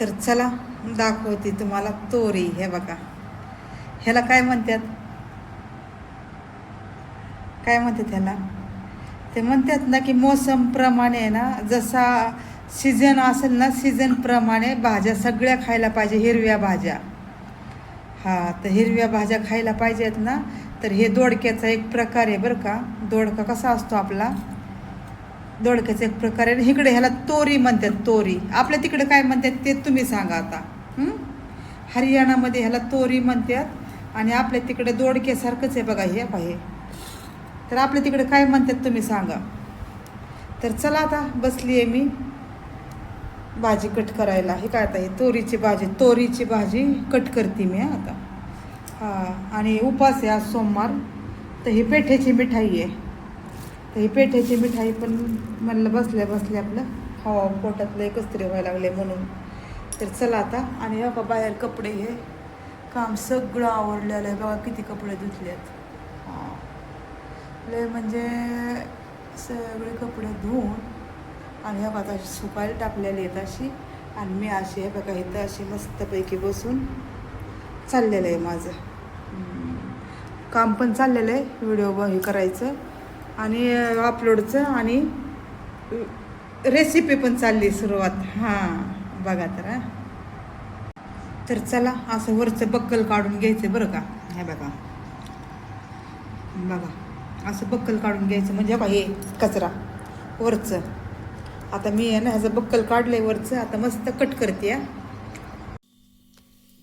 तर चला दाखवते तुम्हाला तोरी हे बघा. ह्याला काय म्हणतात? काय म्हणतात ह्याला? ते म्हणतात ना की मोसमप्रमाणे ना जसा सीझन असेल ना सीझनप्रमाणे भाज्या सगळ्या खायला पाहिजे हिरव्या भाज्या. हां तर हिरव्या भाज्या खायला पाहिजेत ना तर हे दोडक्याचा एक प्रकार आहे बरं का. दोडका कसा असतो आपला? दोडक्याचा एक प्रकार आहे. आणि इकडे ह्याला तोरी म्हणतात तोरी. आपल्या तिकडे काय म्हणतात ते तुम्ही सांगा आता. हरियाणामध्ये ह्याला तोरी म्हणतात आणि आपल्या तिकडे दोडक्यासारखंच आहे बघा हे पाहे. तर आपल्या तिकडे काय म्हणतात तुम्ही सांगा. तर चला आता बसली आहे मी. भाजी कट करायला. हे काय आता हे तोरीची भाजी तोरीची भाजी कट करते मी आता. हां आणि उपास आहे आज सोमवार. तर ही पेठ्याची मिठाई आहे. तर ही पेठ्याची मिठाई पण म्हणलं बसल्या बसल्या आपलं हवा पोटातलं एकच तरी व्हायला लागले म्हणून. तर चला आता आणि हो बाहेर कपडे हे. काम सगळं आवडलेलं आहे बघा किती कपडे धुतलेत. हां. लय म्हणजे सगळे कपडे धुवून आणि ह्या आता सुकायला टाकलेली आहेत अशी आणि मी अशी आहे बघा इथं अशी मस्तपैकी बसून चाललेलं आहे माझं. काम पण चाललेलं आहे व्हिडिओ हे करायचं. आणि अपलोडचं आणि रेसिपी पण चालली सुरुवात. हां बघा तर तर चला असं वरचं बक्कल काढून घ्यायचं बरं का? हे बघा. बघा असं बक्कल काढून घ्यायचं म्हणजे बघा हे कचरा वरचं. आता मी आहे ना ह्याचं बक्कल काढलंय वरचं आता मस्त कट करते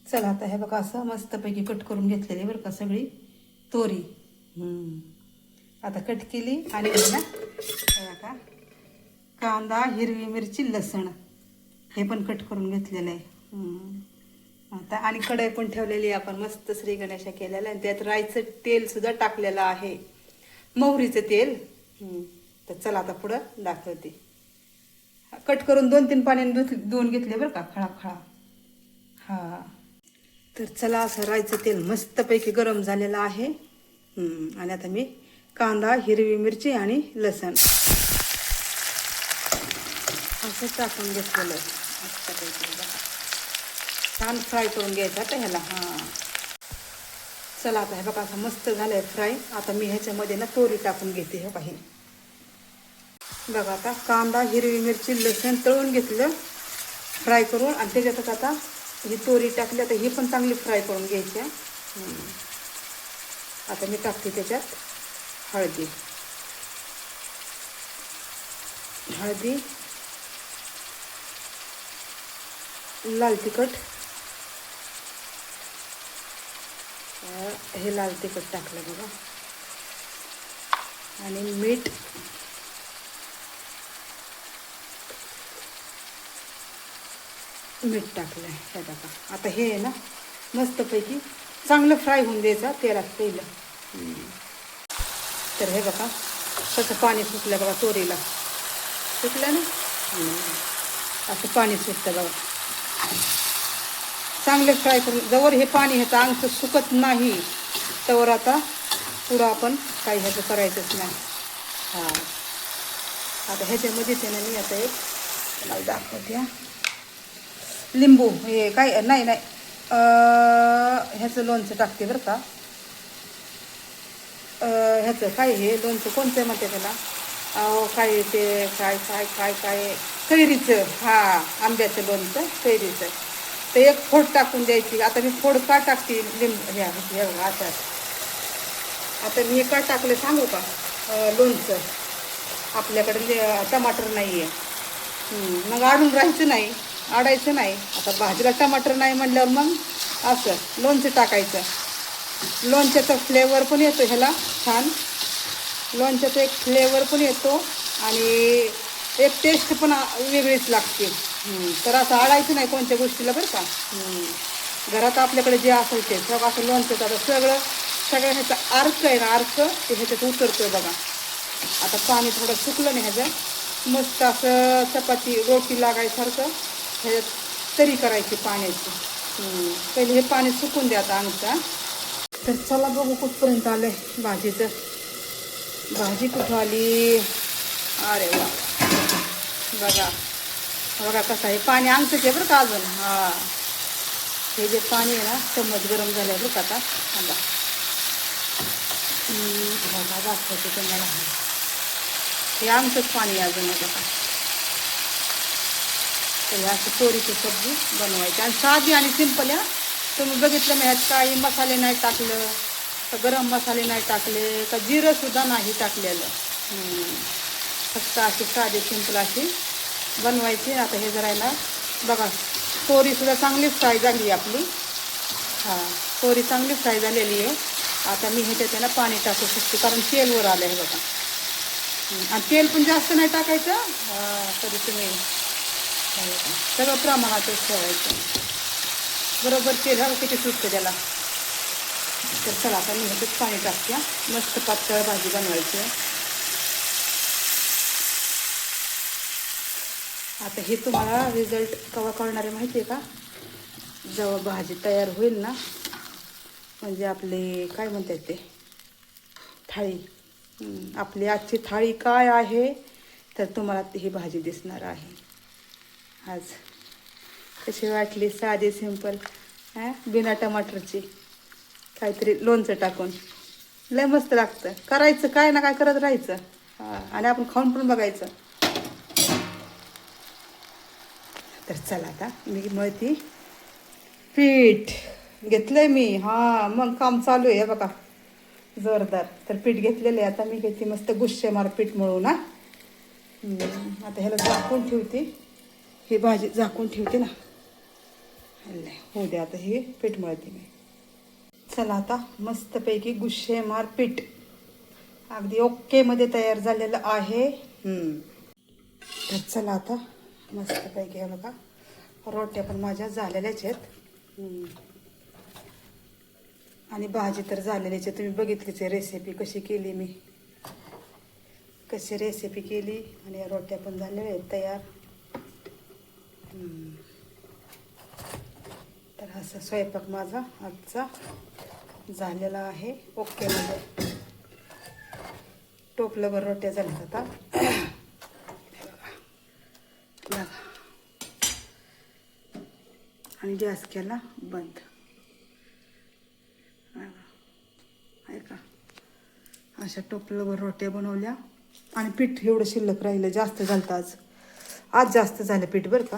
चला आता हे बघा असं मस्तपैकी कट करून घेतलेली बरं का सगळी. तोरी. हम्म. आता कट केली आणि हे ना कांदा हिरवी मिरची लसण. हे पण कट करून घेतलेलं आहे. आता आणि कढई पण ठेवलेली आहे आपण. मस्त श्री गणेशा केलेलं आहे त्यात राईचं तेल सुद्धा टाकलेलं आहे. मोहरीचं तेल. तर चला आता पुढं दाखवते. कट करून दोन तीन पाण्याने धुत धुवून घेतले बरं का. खळा खळा हा. तर चला असं राईचं तेल मस्तपैकी गरम झालेलं आहे. आणि आता मी कांदा हिरवी मिरची आणि लसण. असं टाकून घेतलेलं छान फ्राय करून घ्यायचं आता ह्याला? हां. चला आता हे बघा असं मस्त झालंय फ्राय. आता मी ह्याच्यामध्ये ना तोरी टाकून घेते हो हे काही बघा आता कांदा हिरवी मिरची लसूण तळून घेतलं फ्राय करून आणि त्याच्यातच आता ही तोरी टाकली. आता ही पण चांगली फ्राय करून घ्यायची आहे. आता मी टाकते त्याच्यात. हळदी. हळदी. लाल तिखट. हे लाल तिखट टाकलं बघा. आणि मीठ. मीठ टाकलं आहे हे बघा. आता हे आहे ना मस्तपैकी चांगलं फ्राय होऊन द्यायचं तेलात पहिलं. तर हे बघा कसं पाणी सुटलं बघा तोरीला सुटलं ना असं पाणी सुटतं बघा चांगले फ्राय करून जवळ हे पाणी ह्याचं अंगचं सुकत नाही तवर आता पुढं आपण काही ह्याचं करायचंच नाही हां आता ह्याच्यामध्ये त्यानं मी आता एक मला दाखवते हा. लिंबू हे काय नाही नाही ह्याचं लोणचं टाकते बरं का ह्याचं काय हे लोणचं कोणतं म्हणते त्याला? अहो काय ते काय काय काय काय? कैरीचं हा आंब्याचं लोणचं कैरीचं. ते एक फोड टाकून द्यायची. आता मी फोड का टाकते? लिंब ह्या ह्या आता. आता मी हे का टाकलं सांगू का? लोणचं. आपल्याकडे ले- टमाटर नाही आहे मग आडून राहायचं नाही आडायचं नाही. आता भाजीला टमाटर नाही म्हटल्यावर मग असं लोणचं टाकायचं. लोणच्याचा फ्लेवर पण येतो ह्याला छान. लोणच्याचा एक फ्लेवर पण येतो आणि एक टेस्ट पण वेगळीच लागते. तर असं आडायचं नाही कोणत्या गोष्टीला बरं का. घरात आपल्याकडे जे असेल ते सगळं असं लोणचं आता सगळं सगळं ह्याचा अर्क आहे ना अर्क ते ह्याच्यात उतरतोय बघा. आता पाणी थोडं सुकलं नाही ह्याचं. मस्त असं चपाती रोटी लागायसारखं ह्याच्यात तरी करायची पाण्याची. पहिले हे पाणी सुकून द्या आता आमचा. तर चला बघू कुठपर्यंत आलंय भाजीचं. भाजी कुठं आली? अरे वा. बघा. बघा कसं आहे. पाणी आमचंच आहे बरं का अजून? हां. हे जे पाणी आहे ना चम्मच गरम झालं आहे बरं का आता? बघा. बघा दाखवते तुम्हाला. हे आमचंच पाणी आहे अजून बघा तर हे असं चोरीची सब्जी बनवायची. आणि साधी आणि सिंपल या तुम्ही बघितलं मी ह्यात काही मसाले नाही टाकलं का गरम मसाले नाही टाकले का जिरंसुद्धा नाही टाकलेलं. फक्त अशी साधी सिंपल अशी बनवायची. आता हे जरायला बघा पोरीसुद्धा चांगलीच फ्राय झाली आहे आपली. हां पोरी चांगली फ्राय झालेली आहे. आता मी हे त्याला पाणी टाकू शकते कारण तेलवर आलं आहे बघा आणि तेल पण जास्त नाही टाकायचं. हां तरी तुम्ही सगळं प्रमाणातच ठेवायचं. बरोबर तेल हवं किती सुटतं त्याला. तर चला आता मी ह्याच्यात पाणी टाकते मस्त पातळ भाजी बनवायची आता हे तुम्हाला रिझल्ट केव्हा कळणार आहे माहिती आहे का? जेव्हा भाजी तयार होईल ना म्हणजे आपले काय म्हणतात ते? थाळी. आपली आजची थाळी काय आहे? तर तुम्हाला ही भाजी दिसणार आहे. आज कशी वाटली? साधी सिंपल हां? बिना टमाटरची. काहीतरी लोणचं टाकून. लय मस्त लागतं. करायचं काय ना काय करत राहायचं. हां आणि आपण खाऊन पण बघायचं. तर चला आता मी मळती. पीठ घेतलंय मी. हां मग काम चालू आहे बघा. जोरदार. तर पीठ घेतलेलं आहे. आता मी घेते मस्त गुस्से मार पीठ मळून ना आता ह्याला झाकून ठेवते. ही भाजी झाकून ठेवते ना. हल्ले होऊ द्या आता हे पीठ मळते मी. चला आता मस्तपैकी गुस्से मार पीठ. अगदी ओकेमध्ये तयार झालेलं आहे. तर चला आता मस्तपैकी बघा रोट्या पण माझ्या झालेल्याच आहेत. आणि भाजी तर झालेलीच आहे. तुम्ही बघितलीच आहे रेसिपी कशी केली मी. कशी रेसिपी केली आणि या रोट्या पण झालेल्या आहेत तयार. हम्म. असा स्वयंपाक माझा आजचा झालेला आहे. ओकेमध्ये म्हणजे टोपलंभर रोट्या झाल्यात आता. बघा. आणि गॅस केला बंद. ऐका अशा टोपलंवर रोट्या बनवल्या. आणि पीठ एवढं शिल्लक राहिलं जास्त झालं आज. आज जास्त झालं पीठ बरं का?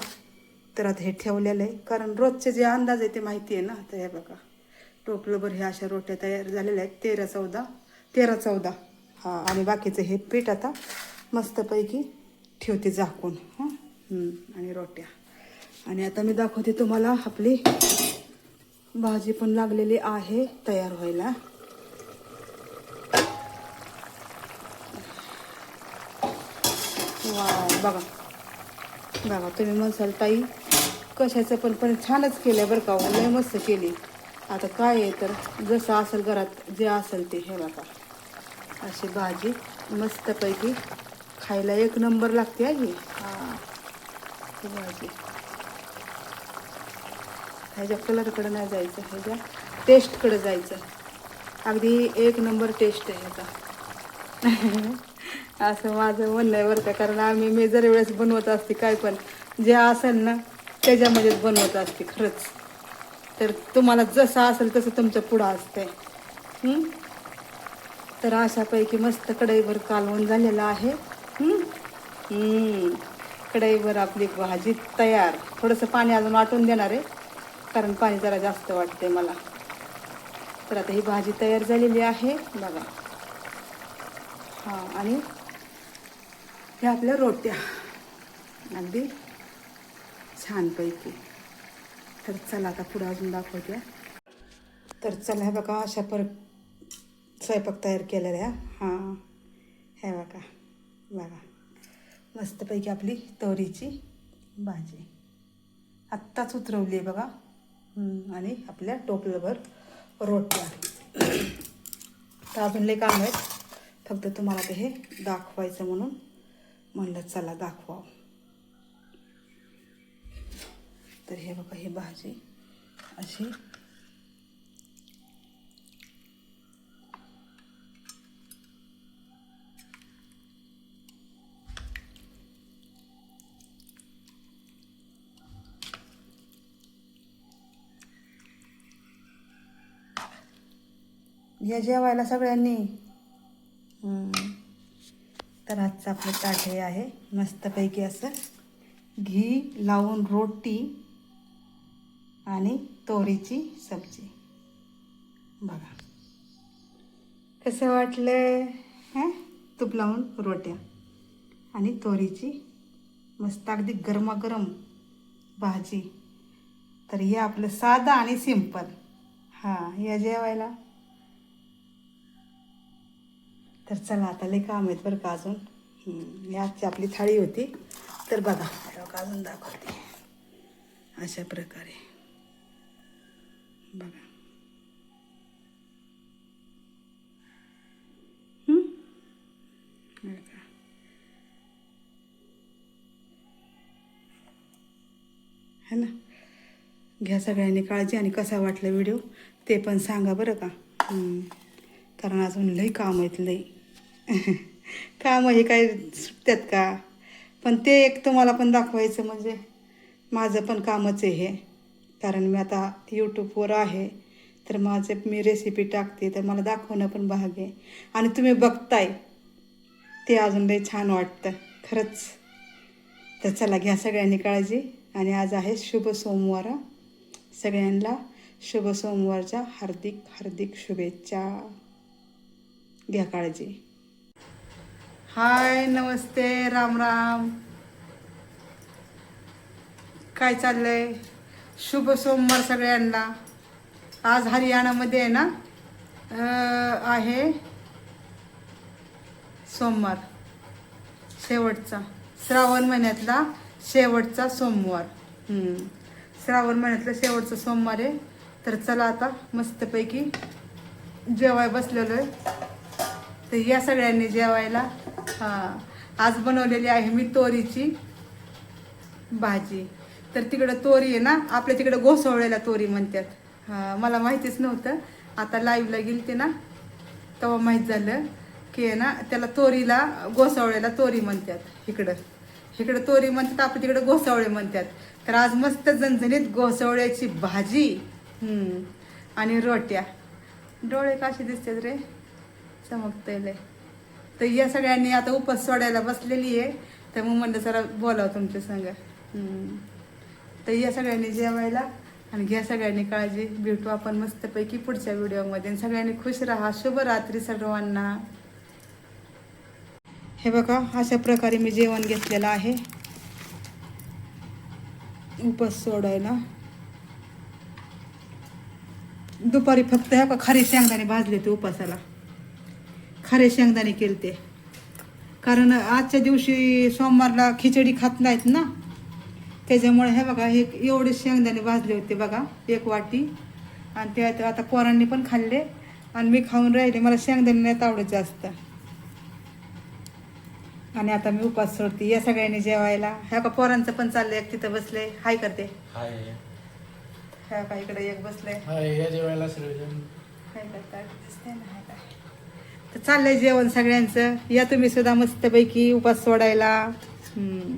तर आता हे ठेवलेलं आहे. कारण रोजचे जे अंदाज आहे ते माहिती आहे ना. तर हे बघा. टोपलंभर ह्या अशा रोट्या तयार झालेल्या आहेत. तेरा चौदा. तेरा चौदा. हां आणि बाकीचं हे पीठ आता मस्तपैकी ठेवते झाकून. हां. आणि रोट्या. आणि आता मी दाखवते तुम्हाला आपली भाजी पण लागलेली आहे तयार व्हायला. वा बघा. बघा तुम्ही म्हणसाल ताई कशाचं पण पण छानच केलं बरं का हो, लय मस्त केली. आता काय आहे तर जसं असेल घरात जे असेल ते हे बघा. अशी भाजी मस्तपैकी खायला एक नंबर लागते आहे ही. भाजी. ह्याच्या कलरकडे नाही जायचं ह्याच्या टेस्टकडे जायचं. अगदी एक नंबर टेस्ट आहे ह्याचा असं माझं म्हणणं आहे बरं का कारण आम्ही मी जर वेळेस बनवत असते काय पण जे असेल ना त्याच्यामध्येच बनवत असते खरंच. तर तुम्हाला जसं असेल तसं तुमचं पुढं असतंय. तर अशापैकी मस्त कढईवर कालवण झालेलं आहे. कढईवर आपली भाजी तयार. थोडंसं पाणी अजून वाटून देणार आहे कारण पाणी जरा जास्त वाटते मला. तर आता ही भाजी तयार झालेली आहे बघा. हां आणि ह्या आपल्या रोट्या. अगदी. छानपैकी. तर चला आता पुढं अजून दाखवते. तर चला हे बघा अशा पर स्वयंपाक तयार केलेला आहे. हां. हे बघा. बघा. मस्तपैकी आपली तवरीची भाजी. आत्ताच उतरवली आहे बघा. आणि आपल्या टोपलंभर रोट्या. तर अजून लय काम आहेत. फक्त तुम्हाला ते हे दाखवायचं म्हणून म्हणलं चला दाखवा तर हे बघा ही भाजी अशी. या जेवायला सगळ्यांनी? तर आजचं आपलं ताट हे आहे. मस्तपैकी असं घी लावून रोटी आणि तोरीची सब्जी. बघा. कसं वाटलं? हां? तूप लावून रोट्या. आणि तोरीची मस्त अगदी गरमागरम भाजी. तर हे आपलं साधं आणि सिंपल. हां या जेवायला. तर चला आता लई काम आहेत बरं का अजून. याची आपली थाळी होती. तर बघा बघा, अजून दाखवते. अशा प्रकारे. बघा है ना? घ्या सगळ्यांनी काळजी आणि कसा वाटला व्हिडिओ ते पण सांगा बरं का. कारण अजून लई काम आहेत लई. कामं हे काय सुटतात का? पण ते एक तुम्हाला पण दाखवायचं म्हणजे माझं पण कामच आहे हे. कारण मी आता यूट्यूबवर आहे. तर माझे मी रेसिपी टाकते तर मला दाखवणं पण भाग आहे. आणि तुम्ही बघताय ते अजून लई छान वाटतं खरंच. तर चला घ्या सगळ्यांनी काळजी. आणि आज आहे शुभ सोमवार. सगळ्यांना शुभ सोमवारच्या हार्दिक हार्दिक शुभेच्छा. घ्या काळजी. हाय नमस्ते राम राम. काय चाललंय? शुभ सोमवार सगळ्यांना. आज हरियाणामध्ये आहे ना आहे सोमवार. शेवटचा. श्रावण महिन्यातला शेवटचा सोमवार. श्रावण महिन्यातला शेवटचा सोमवार आहे. तर चला आता मस्तपैकी जेवाय बसलेलो आहे. तर या सगळ्यांनी जेवायला हां आज बनवलेली आहे मी तोरीची भाजी. तर तिकडं तोरी आहे ना आपल्या तिकडं घोसवळ्याला तोरी म्हणतात. हां मला माहितीच नव्हतं. आता लाईव्हला गेली ते ना तेव्हा माहीत झालं की आहे ना त्याला तोरीला घोसावळ्याला तोरी म्हणतात इकडं. इकडं तोरी म्हणतात आपल्या तिकडं घोसावळे म्हणतात. तर आज मस्त झणझणीत घोसावळ्याची भाजी आणि रोट्या. डोळे कसे दिसतात रे? चमकतले तर या सगळ्यांनी आता उपास सोडायला बसलेली आहे. तर मग म्हणलं जरा बोलावं तुमच्या संग. तर या सगळ्यांनी जेवायला आणि घ्या सगळ्यांनी काळजी भेटू आपण मस्तपैकी पुढच्या व्हिडिओमध्ये. आणि सगळ्यांनी खुश राहा. शुभरात्री सर्वांना. हे बघा अशा प्रकारे मी जेवण घेतलेलं आहे. उपास सोडायला. दुपारी फक्त हे बघा खरे शेंगदाणे भाजले ते उपासाला खरे शेंगदाणे केलते. कारण आजच्या दिवशी सोमवारला खिचडी खात नाहीत ना? त्याच्यामुळे हे बघा हे एवढे शेंगदाणे भाजले होते बघा एक वाटी. आणि ते आता आता पोरांनी पण खाल्ले. आणि मी खाऊन राहिले. मला शेंगदाणे नाहीत आवडत जास्त. आणि आता मी उपास सोडते. या सगळ्यांनी जेवायला. ह्या का पोरांचं पण चाललंय. एक तिथं बसले हाय करते. हाय. ह्या का इकडे एक बसले हाय करतात. ना काय. तर चाललंय जेवण सगळ्यांचं. या तुम्ही सुद्धा मस्तपैकी उपास सोडायला. हम्म.